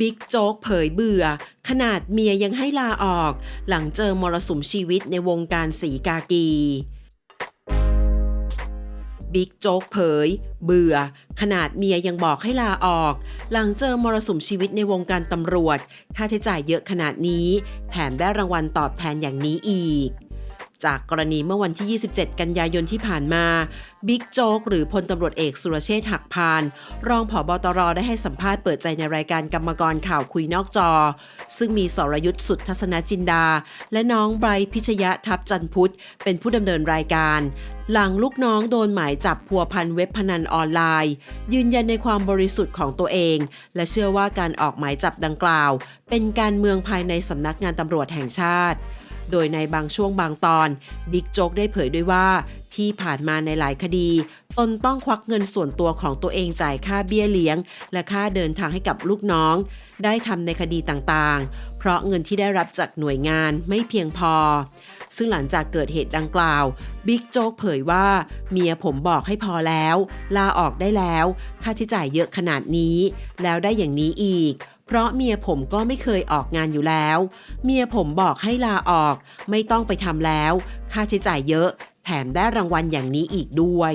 บิ๊กโจ๊กเผยเบื่อ ขนาดเมียยังให้ลาออก หลังเจอมรสุมชีวิตในวงการสีกากีบิ๊กโจ๊กเผย เบื่อ ขนาดเมียยังบอกให้ลาออก หลังเจอมรสุมชีวิตในวงการตำรวจ ค่าใช้จ่ายเยอะขนาดนี้ แถมได้รางวัลตอบแทนอย่างนี้อีก จากกรณีเมื่อวันที่ 27 กันยายนที่ผ่านมาบิ๊กโจ๊กหรือพลตำรวจเอกสุรเชษฐ์หักพาน รองผอบตรได้ให้สัมภาษณ์เปิดใจในรายการกรรมกรข่าวคุยนอกจอ ซึ่งมีสรยุทธ์สุดทัศนจินดา และน้องไบรท์พิชยะทัพจันพุทธ เป็นผู้ดำเนินรายการ หลังลูกน้องโดนหมายจับพัวพันเว็บพนันออนไลน์ ยืนยันในความบริสุทธิ์ของตัวเอง และเชื่อว่าการออกหมายจับดังกล่าว เป็นการเมืองภายในสำนักงานตำรวจแห่งชาติ โดยในบางช่วงบางตอนบิ๊กโจ๊กได้เผยด้วยว่า ที่ผ่านมาในหลายคดี ตนต้องควักเงินส่วนตัวของตัวเองจ่ายค่าเบี้ยเลี้ยง และค่าเดินทางให้กับลูกน้อง ได้ทำในคดีต่างๆ เพราะเงินที่ได้รับจากหน่วยงานไม่เพียงพอ ซึ่งหลังจากเกิดเหตุดังกล่าวบิ๊กโจ๊กเผยว่าเมียผมบอกให้พอแล้ว ลาออกได้แล้ว ค่าใช้จ่ายเยอะขนาดนี้ แล้วได้อย่างนี้อีก เพราะเมียผมก็ไม่เคยออกงานอยู่แล้ว เมียผมบอกให้ลาออก ไม่ต้องไปทำแล้ว ค่าใช้จ่ายเยอะ แถมได้รางวัลอย่างนี้อีกด้วย